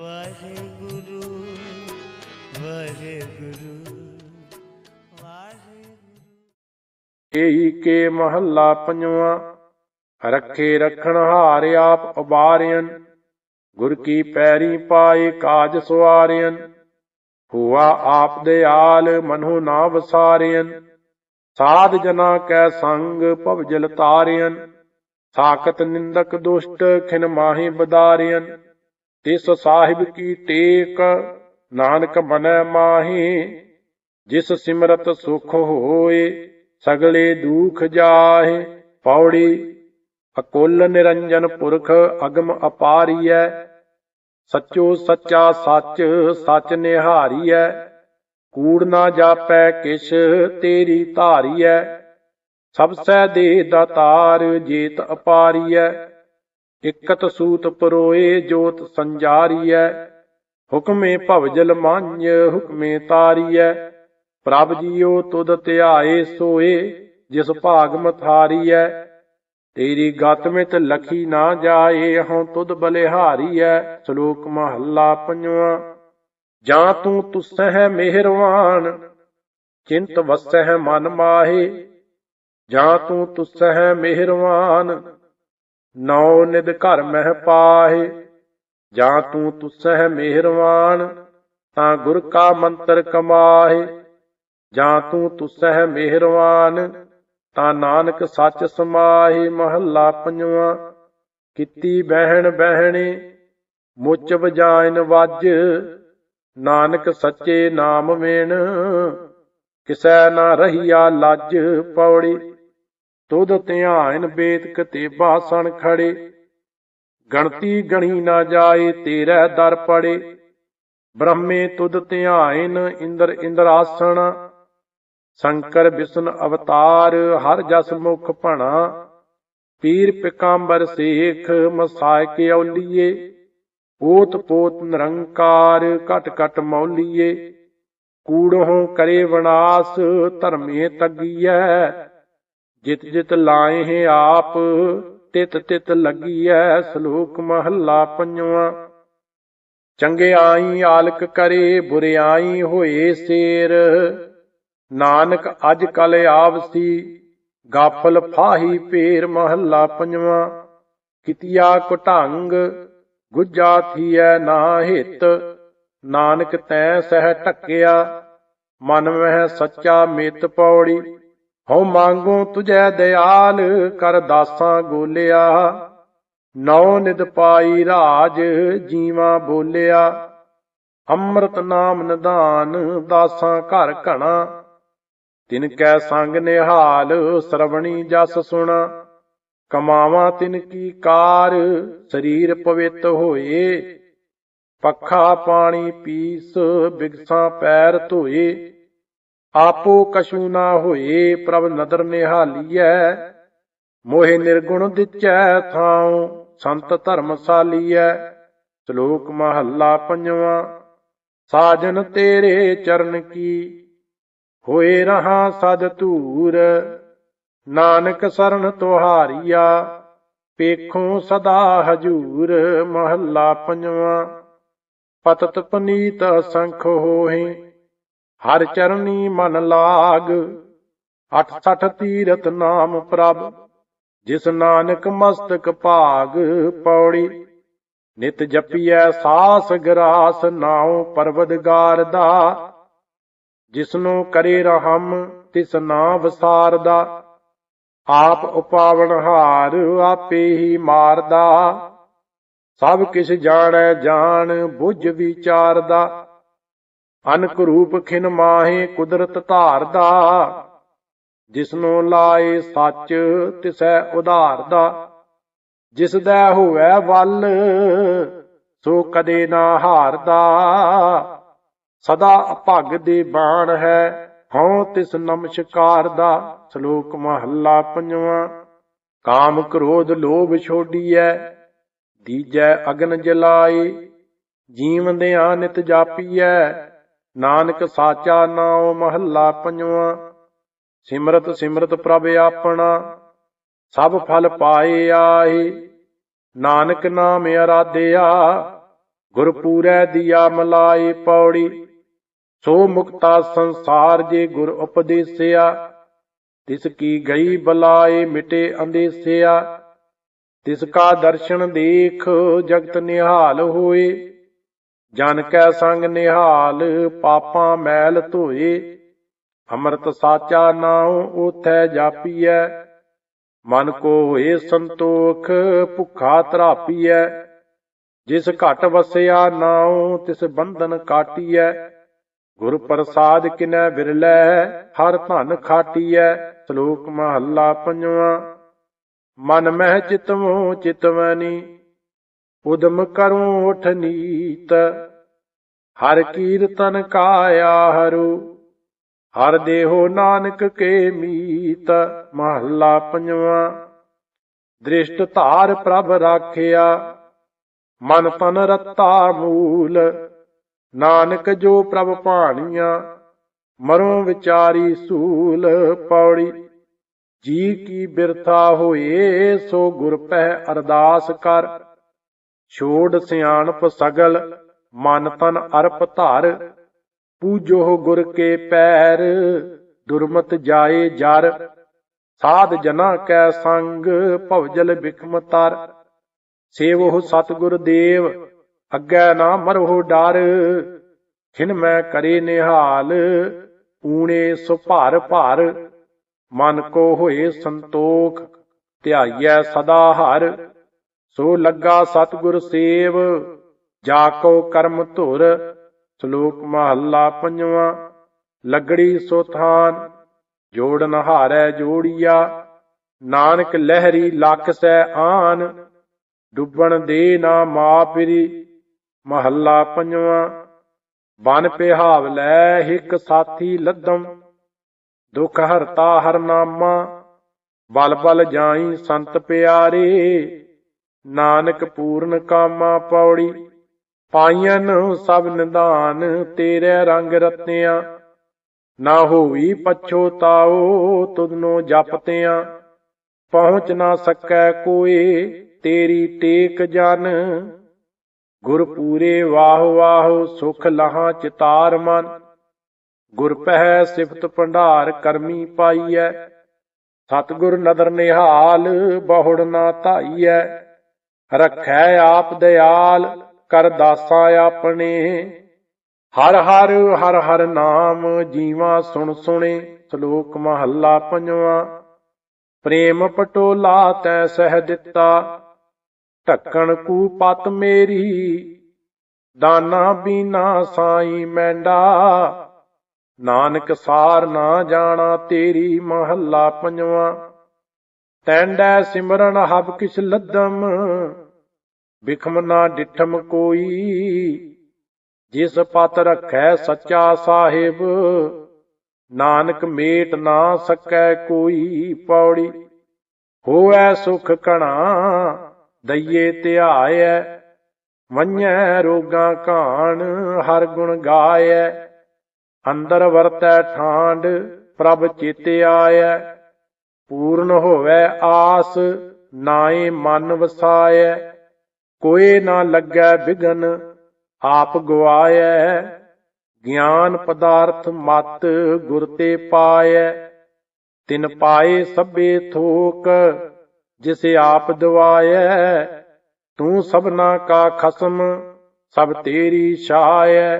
ਵਾਹਿਗੁਰੂ ਵਾਹਿਗੁਰੂ ਵਾਹਿਗੁਰੂ। ਏਈ ਕੇ ਮਹੱਲਾ ਪੰਜਵਾਂ, ਰੱਖੇ ਰਖਣ ਹਾਰ ਆਪ ਉਬਾਰਿਅਨ, ਗੁਰ ਕੀ ਪੈਰੀ ਪਾਏ ਕਾਜ ਸਵਾਰਿਅਨ ਹੁਆ ਆਪ ਦਿਆਲ ਮਨੋ ਨਾ ਵਸਾਰਿਅਨ, ਸਾਧ ਜਨਾ ਕੈ ਸੰਗ ਭਵਜਲ ਤਾਰਿਅਨ, ਸਾਖਤ ਨਿੰਦਕ ਦੁਸ਼ਟ ਖਿਨ ਮਾਹੀ ਬਦਾਰਿਅਨ ਤਿਸ ਸਾਹਿਬ ਕੀ ਟੇਕ, ਨਾਨਕ ਮਨੈ ਮਾਹੀ, ਜਿਸ ਸਿਮਰਤ ਸੁਖ ਹੋਏ, ਸਗਲੇ ਦੁਖ ਜਾਹੇ, ਪੌੜੀ ਅਕੁੱਲ ਨਿਰੰਜਨ ਪੁਰਖ ਅਗਮ ਅਪਾਰੀਐ, ਸੱਚੋ ਸੱਚਾ ਸੱਚ ਸੱਚ ਨਿਹਾਰੀਐ, ਕੂੜ ਨਾ ਜਾਪੈ ਕਿਛ ਤੇਰੀ ਧਾਰੀਐ ਸਭ ਸਹਿ ਦੇ ਦਾਤਾਰ ਜੇਤ ਅਪਾਰੀਐ ਇਕਤ ਸੂਤ ਪਰੋਏ ਜੋਤ ਸੰਜਾਰੀਐ, ਹੁਕਮੇ ਭਵਜਲ ਮੰਝ ਹੁਕਮੇ ਤਾਰੀਐ। ਪ੍ਰਭ ਜੀਓ ਤੁਧ ਧਿਆਏ ਸੋਏ, ਜਿਸ ਭਾਗ ਮਥਾਰੀਐ। ਤੇਰੀ ਗਤ ਮਿਤ ਲਖੀ ਨਾ ਜਾਏ, ਹਉ ਤੁਧ ਬਲਿਹਾਰੀਐ, ਸ਼ਲੋਕ ਮਹੱਲਾ ਪੰਜਵਾਂ। ਜਾਂ ਤੂੰ ਤੁਸਹਿ ਮਿਹਰਵਾਨ, ਚਿੰਤ ਵਸਹਿ ਮਨ ਮਾਹੇ। ਜਾਂ ਤੂੰ ਤੁਸਹਿ ਮਿਹਰਵਾਨ ਨੌ ਨਿਦ ਘਰ ਮਹਿ ਪਾਹੇ, ਜਾਂ ਤੂੰ ਤੁਸਹਿ ਮਿਹਰਵਾਨ, ਤਾਂ ਗੁਰ ਕਾ ਮੰਤਰ ਕਮਾਹੇ। ਜਾਂ ਤੂੰ ਤੁਸਹਿ ਮਿਹਰਵਾਨ, ਤਾਂ ਨਾਨਕ ਸੱਚ ਸਮਾਹੇ, ਮਹੱਲਾ ਪੰਜਵਾਂ। ਕੀਤੀ ਬਹਿਣ ਬਹਿਣੇ, ਮੁੱਚ ਵਜਾਇਨ ਵੱਜ, ਨਾਨਕ ਸੱਚੇ ਨਾਮ ਵੇਣ। ਕਿਸੈ ਨਾ ਰਹੀਆ ਲੱਜ ਪੌੜੀ ਤੁਧ ਧਿਆਨ ਬੇਤ ਕਤੇਬਾ ਸਣ ਖੜੇ। ਗਣਤੀ ਗਣੀ ਨਾ ਜਾਏ, ਤੇਰੇ ਦਰ ਪੜੇ। ਬ੍ਰਹਮੇ ਤੁਧ ਧਿਆਨ, ਇੰਦਰ ਇੰਦਰਾਸਣ। ਸ਼ੰਕਰ ਵਿਸ਼ਨ ਅਵਤਾਰ, ਹਰ ਜਸ ਮੁਖ ਭਣਾ। ਪੀਰ ਪਿਕਾੰਬਰ ਸੇਖ ਮਸਾਇਕ ਔਲੀਏ। ਓਤ ਪੋਤ ਨਿਰੰਕਾਰ, ਘਟ ਘਟ ਮੌਲੀਏ। ਕੂੜੋਂ ਕਰੇ ਵਿਨਾਸ਼ ਧਰਮੇ ਤਗੀਐ। ਜਿਤ ਜਿਤ ਲਾਏ ਹੈ ਆਪ, ਤਿਤ ਤਿਤ ਲੱਗੀਐ ਸ਼ਲੋਕ ਮਹੱਲਾ ਪੰਜਵਾਂ। ਚੰਗਿਆਈ ਆਲਕ ਕਰੇ ਬੁਰਿਆਈ ਹੋਏ ਸੇਰ। ਨਾਨਕ ਅੱਜ ਕਲ ਆਵਸੀ, ਗਾਫਲ ਫਾਹੀ ਪੇਰ ਮਹੱਲਾ ਪੰਜਵਾਂ। ਕਿਤਿਆ ਕੁਟੰਗ ਗੁੱਜਾ ਥੀਐ ਨਾ ਹਿਤ, ਨਾਨਕ ਤੈ ਸਹਿ ਟੱਕਿਆ ਮਨ ਮਹਿ ਸੱਚਾ ਮਿਤ ਪੌੜੀ। ਹਉ ਮੰਗੋ ਤੁਝੈ ਦਿਆਲ ਕਰ ਦਾਸਾਂ ਗੋਲਿਆ। ਨੌ ਨਿਦ ਪਾਈ ਰਾਜ ਜੀਵਾ ਬੋਲਿਆ। ਅੰਮ੍ਰਿਤ ਨਾਮ ਨਿਧਾਨ ਦਾਸਾਂ ਘਰ ਘਣਾ। ਤਿਨ ਕੈ ਸੰਗ ਨਿਹਾਲ ਸਰਵਣੀ ਜਸ ਸੁਣਾ। ਕਮਾਵਾ ਤਿਨ ਕੀ ਕਾਰ ਸਰੀਰ ਪਵਿੱਤ ਹੋਏ। ਪੱਖਾ ਪਾਣੀ ਪੀਸ ਬਿਗਸਾਂ ਪੈਰ ਧੋਏ। ਆਪੋ ਕਛੂ ਨਾ ਹੋਏ ਪ੍ਰਭ ਨਦਰ ਨਿਹਾਲੀਐ, ਮੋਹਿ ਨਿਰਗੁਣ ਦਿਚੈ ਥਾਉ, ਸੰਤ ਧਰਮਸਾਲੀਐ, ਸ਼ਲੋਕ ਮਹੱਲਾ ਪੰਜਵਾਂ, ਸਾਜਨ ਤੇਰੇ ਚਰਨ ਕੀ, ਹੋਏ ਰਹਾ ਸਦ ਧੂਰ, ਨਾਨਕ ਸਰਨ ਤੁਹਾਰੀਆ, ਪੇਖੋ ਸਦਾ ਹਜੂਰ, ਮਹੱਲਾ ਪੰਜਵਾਂ, ਪਤਤ ਪਨੀਤ ਸੰਖ ਹੋਹੇ ਹਰ ਚਰਨੀ ਮਨ ਲਾਗ। 68 ਤੀਰਤ ਨਾਮ ਪ੍ਰਭ, ਜਿਸ ਨਾਨਕ ਮਸਤਕ ਭਾਗ ਪੌੜੀ। ਨਿਤ ਜਪੀਐ ਸਾਸ ਗਰਾਸ ਨਾਉ ਪਰਵਦਗਾਰ ਦਾ। ਜਿਸਨੂੰ ਕਰੇ ਰਹਮ, ਤਿਸ ਨਾ ਵਸਾਰਦਾ ਆਪ ਉਪਾਵਨ ਹਾਰ, ਆਪੇ ਹੀ ਮਾਰਦਾ। ਸਭ ਕਿਛ ਜਾਣੈ ਜਾਣ, ਬੁਝ ਵਿਚਾਰਦਾ। ਅਨਕ ਰੂਪ ਖਿਨ ਮਾਹੇ ਕੁਦਰਤ ਧਾਰਦਾ। ਜਿਸਨੂੰ ਲਾਏ ਸੱਚ, ਤਿਸੈ ਉਧਾਰਦਾ। ਜਿਸ ਦਾ ਹੋਵੇ ਵੱਲ, ਸੋ ਕਦੇ ਨਾ ਹਾਰਦਾ। ਸਦਾ ਅਭਗ ਦੇ ਬਾਣ ਹੈ, ਹਉ ਤਿਸ ਨਮਸਕਾਰ ਦਾ ਸ਼ਲੋਕ ਮਹੱਲਾ ਪੰਜਵਾਂ, ਕਾਮ ਕ੍ਰੋਧ ਲੋਭ ਛੋਡੀਐ, ਦੀਜੈ ਅਗਨ ਜਲਾਏ। ਜੀਵੰਦਿਆਂ ਨਿਤ ਜਾਪੀਐ ਨਾਨਕ ਸਾਚਾ ਨਾਉ ਮਹੱਲਾ ਪੰਜਵਾਂ। ਸਿਮਰਤ ਸਿਮਰਤ ਪ੍ਰਭ ਆਪਣਾ, ਸਭ ਫਲ ਪਾਏ ਆਏ ਨਾਨਕ ਨਾਮ ਅਰਾਧਿਆ ਗੁਰਪੂਰੈ ਦੀਆ ਮਲਾਏ ਪੌੜੀ। ਸੋ ਮੁਕਤਾ ਸੰਸਾਰ ਜੇ ਗੁਰ ਉਪਦੇਸਿਆ, ਤਿਸ ਕੀ ਗਈ ਬਲਾਏ ਮਿਟੇ ਅੰਦੇਸਿਆ। ਤਿਸ ਕਾ ਦਰਸ਼ਨ ਦੇਖ ਜਗਤ ਨਿਹਾਲ ਹੋਏ। ਜਨ ਕੈ ਸੰਗ ਨਿਹਾਲ, ਪਾਪਾਂ ਮੈਲ ਧੋਏ। ਅੰਮ੍ਰਿਤ ਸਾਚਾ ਨਾਉ ਓਥੈ ਜਾਪੀਐ। ਮਨ ਕੋ ਹੋਏ ਸੰਤੋਖ, ਭੁਖਾ ਤਰਾਪੀਐ ਜਿਸ ਘਟ ਵਸਿਆ ਨਾਉ, ਤਿਸ ਬੰਧਨ ਕਾਟੀਐ। ਗੁਰ ਪ੍ਰਸਾਦ ਕਿਨੈ ਵਿਰਲੈ, ਹਰ ਧਨ ਖਾਟੀਐ। ਸ਼ਲੋਕ ਮਹੱਲਾ ਪੰਜਵਾਂ। ਮਨ ਮਹਿ ਚਿਤਵੋ ਚਿਤਵਨੀ ਉਦਮ ਕਰੂੰ ਉਠ ਨੀਤ, ਹਰ ਕੀਰਤਨ ਕਾਇਆ ਹਰੂ, ਹਰ ਦੇਹੋ ਨਾਨਕ ਕੇ ਮੀਤ, ਮਹੱਲਾ ਪੰਜਵਾਂ। ਦ੍ਰਿਸ਼ਟ ਧਾਰ ਪ੍ਰਭ ਰਾਖਿਆ, ਮਨ ਤਨ ਰਤਾ ਮੂਲ, ਨਾਨਕ ਜੋ ਪ੍ਰਭ ਭਾਣੀਆਂ, ਮਰੋਂ ਵਿਚਾਰੀ ਸੂਲ ਪੌੜੀ। ਜੀ ਕੀ ਬਿਰਥਾ ਹੋਏ ਸੋ ਗੁਰ ਪਹਿ ਅਰਦਾਸ ਕਰ। ਛੋੜ ਸਿਆਣਪ ਸਗਲ, ਮਨ ਤਨ ਅਰਪ ਧਰ। ਪੂਜੋ ਗੁਰ ਕੇ ਪੈਰ, ਦੁਰਮਤ ਜਾਏ ਜਰ। ਸਾਧ ਜਨਾ ਕੈ ਸੰਗ ਭਵਜਲ ਬਿਖਮ ਤਰ। ਸੇਵੋ ਸਤਿਗੁਰ ਦੇਵ, ਅੱਗੇ ਨਾ ਮਰੋ ਡਰ। ਖਿਨ ਮੈਂ ਕਰੇ ਨਿਹਾਲ ਊਣੇ ਸੁ ਭਾਰ ਭਰ। ਮਨ ਕੋ ਹੋਏ ਸੰਤੋਖ, ਧਿਆਈਐ ਸਦਾ ਹਰ। ਸੋ ਲੱਗਾ ਸਤਿਗੁਰ ਸੇਵ, ਜਾ ਕੋ ਕਰਮ ਧੁਰ, ਸ਼ਲੋਕ ਮਹੱਲਾ ਪੰਜਵਾਂ, ਲੱਗੜੀ ਸੋ ਥਾਨ, ਜੋੜ ਨਹਾਰੈ ਜੋੜੀਆ, ਨਾਨਕ ਲਹਿਰੀ ਲੱਖ ਸੈ ਆਨ, ਡੁੱਬਣ ਦੇ ਨਾ ਮਾਪਰੀ, ਮਹੱਲਾ ਪੰਜਵਾਂ, ਬਨ ਪਿਹਾਵ ਲੈ ਹਿਕ ਸਾਥੀ ਲੱਦਮ, ਦੁਖ ਹਰਤਾ ਹਰ ਨਾਮਾ, ਬਲ ਬਲ ਜਾਈ ਸੰਤ ਪਿਆਰੇ। ਨਾਨਕ ਪੂਰਨ ਕਾਮਾ ਪੌੜੀ, ਪਾਈਆਂ ਸਭ ਨਿਦਾਨ ਤੇਰੇ ਰੰਗ ਰਤਿਆਂ ਨਾ ਹੋਈ ਪਛੋਤਾਓ ਤੁਧਨੋ ਜਪਤਿਆਂ। ਪਹੁੰਚ ਨਾ ਸਕੈ ਕੋਏ, ਤੇਰੀ ਟੇਕ ਜਨ। ਗੁਰ ਪੂਰੇ ਵਾਹ ਵਾਹ ਸੁਖ ਲਹਾ ਚਿਤਾਰ ਮਨ। ਗੁਰ ਪਹਿ ਸਿਫਤ ਭੰਡਾਰ ਕਰਮੀ ਪਾਈਐ। ਸਤਿਗੁਰ ਨਦਰ ਨਿਹਾਲ ਬਹੁੜ ਨਾ ਧਾਈਐ। ਰਖੈ ਆਪ ਦਿਆਲ, ਕਰ ਦਾਸਾ ਆਪਣੇ। ਹਰ ਹਰ ਹਰ ਹਰ ਨਾਮ ਜੀਵਾ ਸੁਣ ਸੁਣੇ, ਸ਼ਲੋਕ ਮਹੱਲਾ ਪੰਜਵਾਂ। ਪ੍ਰੇਮ ਪਟੋਲਾ ਤੈ ਸਹਿ ਦਿੱਤਾ, ਢੱਕਣ ਕੂ ਪਤ ਮੇਰੀ। ਦਾਨਾ ਬੀਨਾ ਸਾਈ ਮੈਂਡਾ, ਨਾਨਕ ਸਾਰ ਨਾ ਜਾਣਾ ਤੇਰੀ। ਮਹੱਲਾ ਪੰਜਵਾਂ। ਟੈਂਡੈ ਸਿਮਰਨ ਹਬ ਕਿਛ ਲੱਦਮ, ਬਿਖਮ ਨਾ ਡਿਠਮ ਕੋਈ। ਜਿਸ ਪਤ ਰਖੈ ਸੱਚਾ ਸਾਹਿਬ, ਨਾਨਕ ਮੇਟ ਨਾ ਸਕੈ ਕੋਈ ਪੌੜੀ। ਹੋਐ ਸੁਖ ਕਣਾ, ਦਈਏ ਧਿਆਇਐ ਵੰਨੈ ਰੋਗਾਂ ਘਾਣ, ਹਰ ਗੁਣ ਗਾਇਐ ਅੰਦਰ ਵਰਤੈ ਠਾਂਡ ਪ੍ਰਭ ਚੇਤੇ ਆਇਐ ਪੂਰਨ ਹੋਵੇ ਆਸ ਨਾਏ ਮਨ ਵਸਾਇਐ ਕੋਏ ਨਾ ਲੱਗੈ ਬਿਗਨ ਆਪ ਗਵਾਇਐ ਗਿਆਨ ਪਦਾਰਥ ਮਤ ਗੁਰ ਤੇ ਪਾਇਐ ਤਿਨ ਪਾਏ ਸਭੇ ਥੋਕ, ਜਿਸ ਆਪ ਦਵਾਇਐ ਤੂੰ ਸਭਨਾ ਕਾ ਖਸਮ, ਸਭ ਤੇਰੀ ਛਾਇਐ